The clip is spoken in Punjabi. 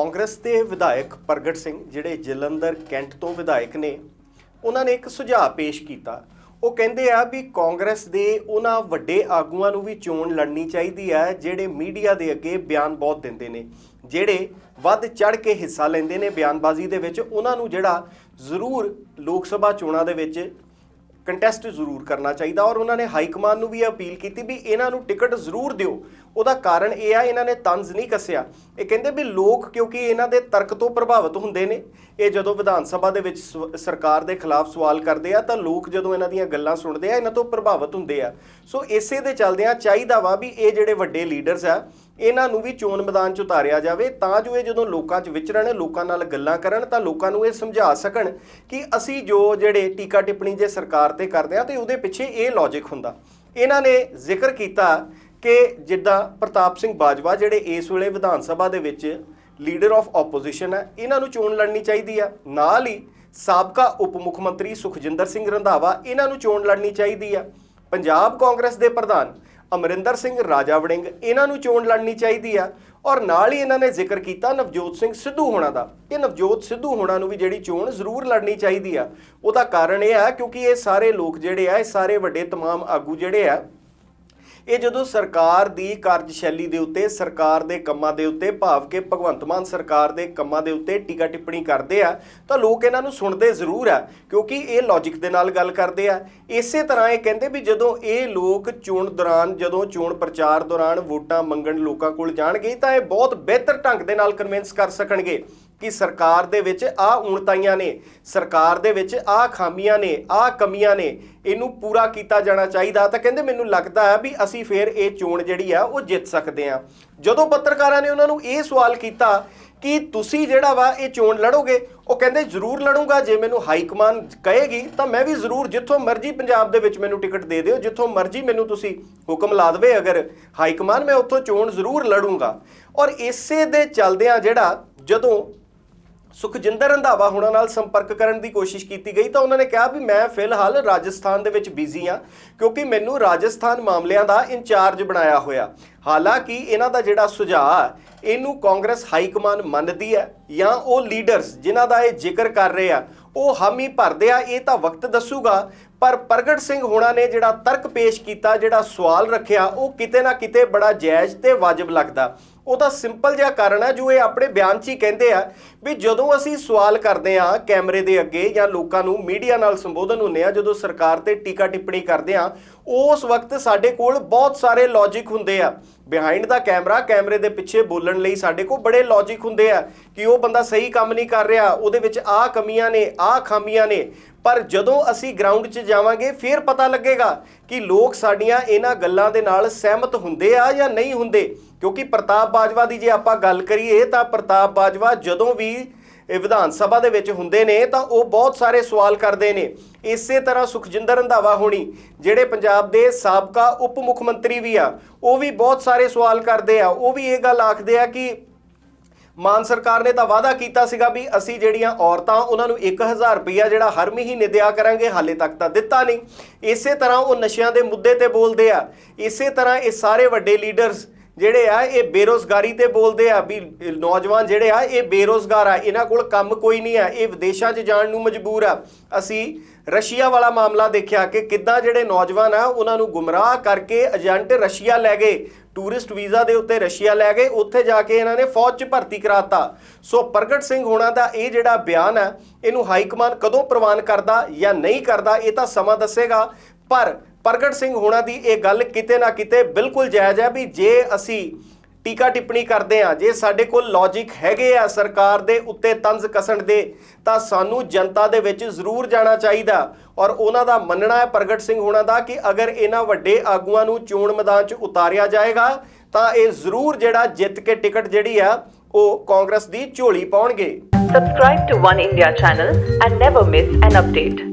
ਕਾਂਗਰਸ ਦੇ ਵਿਧਾਇਕ ਪ੍ਰਗਟ ਸਿੰਘ, ਜਿਹੜੇ ਜਲੰਧਰ ਕੈਂਟ ਤੋਂ ਵਿਧਾਇਕ ਨੇ, ਉਹਨਾਂ ਨੇ ਇੱਕ ਸੁਝਾਅ ਪੇਸ਼ ਕੀਤਾ। ਉਹ ਕਹਿੰਦੇ ਆ ਵੀ ਕਾਂਗਰਸ ਦੇ ਉਹਨਾਂ ਵੱਡੇ ਆਗੂਆਂ ਨੂੰ ਵੀ ਚੋਣ ਲੜਨੀ ਚਾਹੀਦੀ ਹੈ, ਜਿਹੜੇ ਮੀਡੀਆ ਦੇ ਅੱਗੇ ਬਿਆਨ ਬਹੁਤ ਦਿੰਦੇ ਨੇ। ਜਿਹੜੇ ਵੱਧ ਚੜ ਕੇ ਹਿੱਸਾ ਲੈਂਦੇ ਨੇ ਬਿਆਨਬਾਜ਼ੀ ਦੇ ਵਿੱਚ, ਉਹਨਾਂ ਨੂੰ ਜਿਹੜਾ ਜ਼ਰੂਰ ਲੋਕ ਸਭਾ ਚੋਣਾਂ ਦੇ ਵਿੱਚ ਕੰਟੈਸਟ ਜ਼ਰੂਰ ਕਰਨਾ ਚਾਹੀਦਾ ਔਰ ਉਹਨਾਂ ਨੇ ਹਾਈ ਕਮਾਨ ਨੂੰ ਵੀ ਅਪੀਲ ਕੀਤੀ ਵੀ ਇਹਨਾਂ ਨੂੰ ਟਿਕਟ ਜ਼ਰੂਰ ਦਿਓ। ਉਹਦਾ ਕਾਰਨ ਇਹ ਆ, ਇਹਨਾਂ ਨੇ ਤੰਜ਼ ਨਹੀਂ ਕੱਸਿਆ। ਇਹ ਕਹਿੰਦੇ ਵੀ ਲੋਕ ਕਿਉਂਕਿ ਇਹਨਾਂ ਦੇ ਤਰਕ ਤੋਂ ਪ੍ਰਭਾਵਿਤ ਹੁੰਦੇ ਨੇ, ਇਹ ਜਦੋਂ ਵਿਧਾਨ ਸਭਾ ਦੇ ਵਿੱਚ ਸਵ- ਸਰਕਾਰ ਦੇ ਖਿਲਾਫ ਸਵਾਲ ਕਰਦੇ ਆ ਤਾਂ ਲੋਕ ਜਦੋਂ ਇਹਨਾਂ ਦੀਆਂ ਗੱਲਾਂ ਸੁਣਦੇ ਆ, ਇਹਨਾਂ ਤੋਂ ਪ੍ਰਭਾਵਿਤ ਹੁੰਦੇ ਆ। ਸੋ ਇਸੇ ਦੇ ਚੱਲਦਿਆਂ ਚਾਹੀਦਾ ਵਾ ਵੀ ਇਹ ਜਿਹੜੇ ਵੱਡੇ ਲੀਡਰਸ ਆ ਇਹਨਾਂ ਨੂੰ ਵੀ ਚੋਣ ਮੈਦਾਨ 'ਚ ਉਤਾਰਿਆ ਜਾਵੇ, ਤਾਂ ਜੋ ਇਹ ਜਦੋਂ ਲੋਕਾਂ 'ਚ ਵਿਚਰਨ, ਲੋਕਾਂ ਨਾਲ ਗੱਲਾਂ ਕਰਨ, ਤਾਂ ਲੋਕਾਂ ਨੂੰ ਇਹ ਸਮਝਾ ਸਕਣ ਕਿ ਅਸੀਂ ਜੋ ਜਿਹੜੇ ਟੀਕਾ ਟਿੱਪਣੀ ਜੇ ਸਰਕਾਰ ਤੇ ਕਰਦੇ ਆ ਤੇ ਉਹਦੇ ਪਿੱਛੇ ਇਹ ਲੌਜੀਕ ਹੁੰਦਾ। ਇਹਨਾਂ ਨੇ ਜ਼ਿਕਰ ਕੀਤਾ ਕਿ ਜਿੱਦਾਂ ਪ੍ਰਤਾਪ ਸਿੰਘ ਬਾਜਵਾ ਜਿਹੜੇ ਇਸ ਵੇਲੇ ਵਿਧਾਨ ਸਭਾ ਦੇ ਵਿੱਚ ਲੀਡਰ ਆਫ ਆਪੋਜੀਸ਼ਨ ਹੈ, ਇਹਨਾਂ ਨੂੰ ਚੋਣ ਲੜਨੀ ਚਾਹੀਦੀ ਆ। ਨਾਲ ਹੀ ਸਾਬਕਾ ਉਪ ਮੁੱਖ ਮੰਤਰੀ ਸੁਖਜਿੰਦਰ ਸਿੰਘ ਰੰਧਾਵਾ, ਇਹਨਾਂ ਨੂੰ ਚੋਣ ਲੜਨੀ ਚਾਹੀਦੀ ਆ। ਪੰਜਾਬ ਕਾਂਗਰਸ ਦੇ ਪ੍ਰਧਾਨ ਅਮਰਿੰਦਰ ਸਿੰਘ ਰਾਜਾ ਵੜਿੰਗ ਇਹਨਾਂ ਨੂੰ ਚੋਣ ਲੜਨੀ ਚਾਹੀਦੀ ਆ ਔਰ ਨਾਲ ਹੀ ਇਹਨਾਂ ਨੇ ਜ਼ਿਕਰ ਕੀਤਾ ਨਵਜੋਤ ਸਿੰਘ ਸਿੱਧੂ ਹੋਣਾ ਦਾ ਇਹ ਨਵਜੋਤ ਸਿੱਧੂ ਹੋਣਾ ਨੂੰ ਵੀ ਜਿਹੜੀ ਚੋਣ ਜ਼ਰੂਰ ਲੜਨੀ ਚਾਹੀਦੀ ਆ ਉਹਦਾ ਕਾਰਨ ਇਹ ਆ ਕਿਉਂਕਿ ਇਹ ਸਾਰੇ ਲੋਕ ਜਿਹੜੇ ਆ ਇਹ ਸਾਰੇ ਵੱਡੇ तमाम ਆਗੂ ਜਿਹੜੇ ਆ ਇਹ ਜਦੋਂ ਸਰਕਾਰ ਦੀ ਕਾਰਜਸ਼ੈਲੀ ਦੇ ਉੱਤੇ, ਸਰਕਾਰ ਦੇ ਕੰਮਾਂ ਦੇ ਉੱਤੇ, ਭਾਵ ਕਿ ਭਗਵੰਤ ਮਾਨ ਸਰਕਾਰ ਦੇ ਕੰਮਾਂ ਦੇ ਉੱਤੇ ਟੀਕਾ ਟਿੱਪਣੀ ਕਰਦੇ ਆ, ਤਾਂ ਲੋਕ ਇਹਨਾਂ ਨੂੰ ਸੁਣਦੇ ਜ਼ਰੂਰ ਆ, ਕਿਉਂਕਿ ਇਹ ਲੌਜੀਕ ਦੇ ਨਾਲ ਗੱਲ ਕਰਦੇ ਆ। ਇਸੇ ਤਰ੍ਹਾਂ ਇਹ ਕਹਿੰਦੇ ਵੀ ਜਦੋਂ ਇਹ ਲੋਕ ਚੋਣ ਦੌਰਾਨ, ਜਦੋਂ ਚੋਣ ਪ੍ਰਚਾਰ ਦੌਰਾਨ ਵੋਟਾਂ ਮੰਗਣ ਲੋਕਾਂ ਕੋਲ ਜਾਣਗੇ, ਤਾਂ ਇਹ ਬਹੁਤ ਬਿਹਤਰ ਢੰਗ ਦੇ ਨਾਲ ਕਨਵਿੰਸ ਕਰ ਸਕਣਗੇ। ਕਿ ਸਰਕਾਰ ਦੇ ਵਿੱਚ ਆ ਊਣਤਾਈਆਂ ਨੇ, ਸਰਕਾਰ ਦੇ ਵਿੱਚ ਆ ਖਾਮੀਆਂ ਨੇ, ਆ ਕਮੀਆਂ ਨੇ, ਇਹਨੂੰ ਪੂਰਾ ਕੀਤਾ ਜਾਣਾ ਚਾਹੀਦਾ। ਤਾਂ ਕਹਿੰਦੇ ਮੈਨੂੰ ਲੱਗਦਾ ਹੈ ਵੀ ਅਸੀਂ ਫੇਰ ਇਹ ਚੋਣ ਜਿਹੜੀ ਆ, ਉਹ ਜਿੱਤ ਸਕਦੇ ਆ ਜਦੋਂ ਪੱਤਰਕਾਰਾਂ ਨੇ ਉਹਨਾਂ ਨੂੰ ਇਹ ਸਵਾਲ ਕੀਤਾ ਕਿ ਤੁਸੀਂ ਜਿਹੜਾ ਵਾ ਇਹ ਚੋਣ ਲੜੋਗੇ, ਉਹ ਕਹਿੰਦੇ ਜ਼ਰੂਰ ਲੜੂੰਗਾ, ਜੇ ਮੈਨੂੰ ਹਾਈ ਕਮਾਨ ਕਹੇਗੀ, ਤਾਂ ਮੈਂ ਵੀ ਜ਼ਰੂਰ ਜਿੱਥੋਂ ਮਰਜ਼ੀ ਪੰਜਾਬ ਦੇ ਵਿੱਚ ਮੈਨੂੰ ਟਿਕਟ ਦੇ ਦਿਓ, ਜਿੱਥੋਂ ਮਰਜ਼ੀ ਮੈਨੂੰ ਤੁਸੀਂ ਹੁਕਮ ਲਾ ਦੇਵੇ, ਅਗਰ ਹਾਈ ਕਮਾਨ ਮੈਂ ਉੱਥੋਂ ਚੋਣ ਜ਼ਰੂਰ ਲੜੂੰਗਾ। ਔਰ ਇਸੇ ਦੇ ਚੱਲਦਿਆਂ ਜਿਹੜਾ ਜਦੋਂ ਸੁਖਜਿੰਦਰ ਰੰਧਾਵਾ ਹੁਣਾਂ ਨਾਲ ਸੰਪਰਕ ਕਰਨ ਦੀ ਕੋਸ਼ਿਸ਼ ਕੀਤੀ ਗਈ ਤਾਂ ਉਹਨਾਂ ਨੇ ਕਿਹਾ ਵੀ ਮੈਂ ਫਿਲਹਾਲ ਰਾਜਸਥਾਨ ਦੇ ਵਿੱਚ ਬਿਜ਼ੀ ਆ ਕਿਉਂਕਿ ਮੈਨੂੰ ਰਾਜਸਥਾਨ ਮਾਮਲਿਆਂ ਦਾ ਇੰਚਾਰਜ ਬਣਾਇਆ ਹੋਇਆ। ਹਾਲਾਂਕਿ ਇਹਨਾਂ ਦਾ ਜਿਹੜਾ ਸੁਝਾਅ ਇਹਨੂੰ ਕਾਂਗਰਸ ਹਾਈ ਕਮਾਨ ਮੰਨਦੀ ਹੈ ਜਾਂ ਉਹ ਲੀਡਰਸ ਜਿਨ੍ਹਾਂ ਦਾ ਇਹ ਜ਼ਿਕਰ ਕਰ ਰਹੇ ਆ, ਉਹ ਹਾਮੀ ਭਰਦੇ ਆ, ਇਹ ਤਾਂ ਵਕਤ ਦੱਸੂਗਾ। ਪਰ ਪ੍ਰਗਟ ਸਿੰਘ ਹੋਣਾ ਨੇ ਜਿਹੜਾ ਤਰਕ ਪੇਸ਼ ਕੀਤਾ, ਜਿਹੜਾ ਸਵਾਲ ਰੱਖਿਆ, ਉਹ ਕਿਤੇ ਨਾ ਕਿਤੇ ਬੜਾ ਜਾਇਜ਼ ਤੇ ਵਾਜਬ ਲੱਗਦਾ। ਉਹਦਾ ਸਿੰਪਲ ਜਿਹਾ ਕਾਰਨ ਹੈ ਜੋ ਇਹ ਆਪਣੇ ਬਿਆਨ 'ਚ ਹੀ ਕਹਿੰਦੇ ਆ ਵੀ ਜਦੋਂ ਅਸੀਂ ਸਵਾਲ ਕਰਦੇ ਆ ਕੈਮਰੇ ਦੇ ਅੱਗੇ ਜਾਂ ਲੋਕਾਂ ਨੂੰ ਮੀਡੀਆ ਨਾਲ ਸੰਬੋਧਨ ਹੁੰਦੇ ਆ ਜਦੋਂ ਸਰਕਾਰ ਤੇ ਟੀਕਾ ਟਿੱਪਣੀ ਕਰਦੇ ਆ ਉਸ ਵਕਤ ਸਾਡੇ ਕੋਲ ਬਹੁਤ ਸਾਰੇ ਲੌਜੀਕ ਹੁੰਦੇ ਆ। ਬਿਹਾਈਂਡ ਦਾ ਕੈਮਰਾ ਕੈਮਰੇ ਦੇ ਪਿੱਛੇ ਬੋਲਣ ਲਈ ਸਾਡੇ ਕੋਲ ਬੜੇ ਲੌਜੀਕ ਹੁੰਦੇ ਆ ਕਿ ਉਹ ਬੰਦਾ ਸਹੀ ਕੰਮ ਨਹੀਂ ਕਰ ਰਿਹਾ, ਉਹਦੇ ਵਿੱਚ ਆਹ ਕਮੀਆਂ ਨੇ, ਆਹ ਖਾਮੀਆਂ ਨੇ। ਪਰ ਜਦੋਂ ਅਸੀਂ ਗਰਾਊਂਡ 'ਚ ਜਾਵਾਂਗੇ, ਫਿਰ ਪਤਾ ਲੱਗੇਗਾ ਕਿ ਲੋਕ ਸਾਡੀਆਂ ਇਹਨਾਂ ਗੱਲਾਂ ਦੇ ਨਾਲ ਸਹਿਮਤ ਹੁੰਦੇ ਆ ਜਾਂ ਨਹੀਂ ਹੁੰਦੇ। ਕਿਉਂਕਿ ਪ੍ਰਤਾਪ ਬਾਜਵਾ ਦੀ ਜੇ ਆਪਾਂ ਗੱਲ ਕਰੀਏ, ਤਾਂ ਪ੍ਰਤਾਪ ਬਾਜਵਾ ਜਦੋਂ ਵੀ ਵਿਧਾਨ ਸਭਾ ਦੇ ਵਿੱਚ ਹੁੰਦੇ ਨੇ, ਤਾਂ ਉਹ ਬਹੁਤ ਸਾਰੇ ਸਵਾਲ ਕਰਦੇ ਨੇ। ਇਸੇ ਤਰ੍ਹਾਂ ਸੁਖਜਿੰਦਰ ਰੰਧਾਵਾ ਹੋਣੀ, ਜਿਹੜੇ ਪੰਜਾਬ ਦੇ ਸਾਬਕਾ ਉਪ ਮੁੱਖ ਮੰਤਰੀ ਵੀ ਆ, ਉਹ ਵੀ ਬਹੁਤ ਸਾਰੇ ਸਵਾਲ ਕਰਦੇ ਆ। ਉਹ ਵੀ ਇਹ ਗੱਲ ਆਖਦੇ ਆ ਕਿ ਮਾਨ ਸਰਕਾਰ ਨੇ ਤਾਂ ਵਾਅਦਾ ਕੀਤਾ ਸੀਗਾ ਵੀ ਅਸੀਂ ਜਿਹੜੀਆਂ ਔਰਤਾਂ, ਉਹਨਾਂ ਨੂੰ 1000 ਰੁਪਇਆ ਜਿਹੜਾ ਹਰ ਮਹੀਨੇ ਦਿਆ ਕਰਾਂਗੇ, ਹਾਲੇ ਤੱਕ ਤਾਂ ਦਿੱਤਾ ਨਹੀਂ। ਇਸੇ ਤਰ੍ਹਾਂ ਉਹ ਨਸ਼ਿਆਂ ਦੇ ਮੁੱਦੇ ਤੇ ਬੋਲਦੇ ਆ। ਇਸੇ ਤਰ੍ਹਾਂ ਇਹ ਸਾਰੇ ਵੱਡੇ ਲੀਡਰਸ ਜਿਹੜੇ ਆ, ਇਹ ਬੇਰੋਜ਼ਗਾਰੀ ਤੇ ਬੋਲਦੇ ਆ ਵੀ ਨੌਜਵਾਨ ਜਿਹੜੇ ਆ, ਇਹ ਬੇਰੋਜ਼ਗਾਰ ਆ। ਇਹਨਾਂ ਕੋਲ ਕੰਮ ਕੋਈ ਨਹੀਂ ਆ। ਇਹ ਵਿਦੇਸ਼ਾਂ 'ਚ ਜਾਣ ਨੂੰ ਮਜਬੂਰ ਆ। ਅਸੀਂ ਰਸ਼ੀਆ ਵਾਲਾ ਮਾਮਲਾ ਦੇਖਿਆ ਕਿ ਕਿੱਦਾਂ ਜਿਹੜੇ ਨੌਜਵਾਨ ਆ, ਉਹਨਾਂ ਨੂੰ ਗੁੰਮਰਾਹ ਕਰਕੇ ਏਜੰਟ ਰਸ਼ੀਆ ਲੈ ਗਏ। ਟੂਰਿਸਟ ਵੀਜ਼ਾ ਦੇ ਉੱਤੇ ਰਸ਼ੀਆ ਲੈ ਗਏ। ਉੱਥੇ ਜਾ ਕੇ ਇਹਨਾਂ ਨੇ ਫੌਜ 'ਚ ਭਰਤੀ ਕਰਾਤਾ। ਸੋ ਪ੍ਰਗਟ ਸਿੰਘ ਹੋਣਾ ਦਾ ਇਹ ਜਿਹੜਾ ਬਿਆਨ ਹੈ ਇਹਨੂੰ ਹਾਈ ਕਮਾਨ ਕਦੋਂ ਪ੍ਰਵਾਨ ਕਰਦਾ ਜਾਂ ਨਹੀਂ ਕਰਦਾ, ਇਹ ਤਾਂ ਸਮਾਂ ਦੱਸੇਗਾ। ਪਰ ਪ੍ਰਗਟ ਸਿੰਘ ਹੋਣਾ ਦੀ ਇਹ ਗੱਲ ਕਿਤੇ ਨਾ ਕਿਤੇ ਬਿਲਕੁਲ ਜਾਇਜ਼ ਹੈ ਵੀ ਜੇ ਅਸੀਂ ਟੀਕਾ ਟਿੱਪਣੀ ਕਰਦੇ ਆ ਜੇ ਸਾਡੇ ਕੋਲ ਲੌਜੀਕ ਹੈਗੇ ਆ ਸਰਕਾਰ ਦੇ ਉੱਤੇ ਤੰਜ਼ ਕਸਣ ਦੇ, ਤਾਂ ਸਾਨੂੰ ਜਨਤਾ ਦੇ ਵਿੱਚ ਜ਼ਰੂਰ ਜਾਣਾ ਚਾਹੀਦਾ ਔਰ ਉਹਨਾਂ ਦਾ ਮੰਨਣਾ ਹੈ ਪ੍ਰਗਟ ਸਿੰਘ ਹੋਣਾ ਦਾ ਕਿ ਅਗਰ ਇਹਨਾਂ ਵੱਡੇ ਆਗੂਆਂ ਨੂੰ ਚੋਣ ਮੈਦਾਨ 'ਚ ਉਤਾਰਿਆ ਜਾਏਗਾ, ਤਾਂ ਇਹ ਜ਼ਰੂਰ ਜਿਹੜਾ ਜਿੱਤ ਕੇ ਟਿਕਟ ਜਿਹੜੀ ਆ, ਉਹ ਕਾਂਗਰਸ ਦੀ ਝੋਲੀ ਪਾਉਣਗੇ Subscribe to One India channel and never miss an update.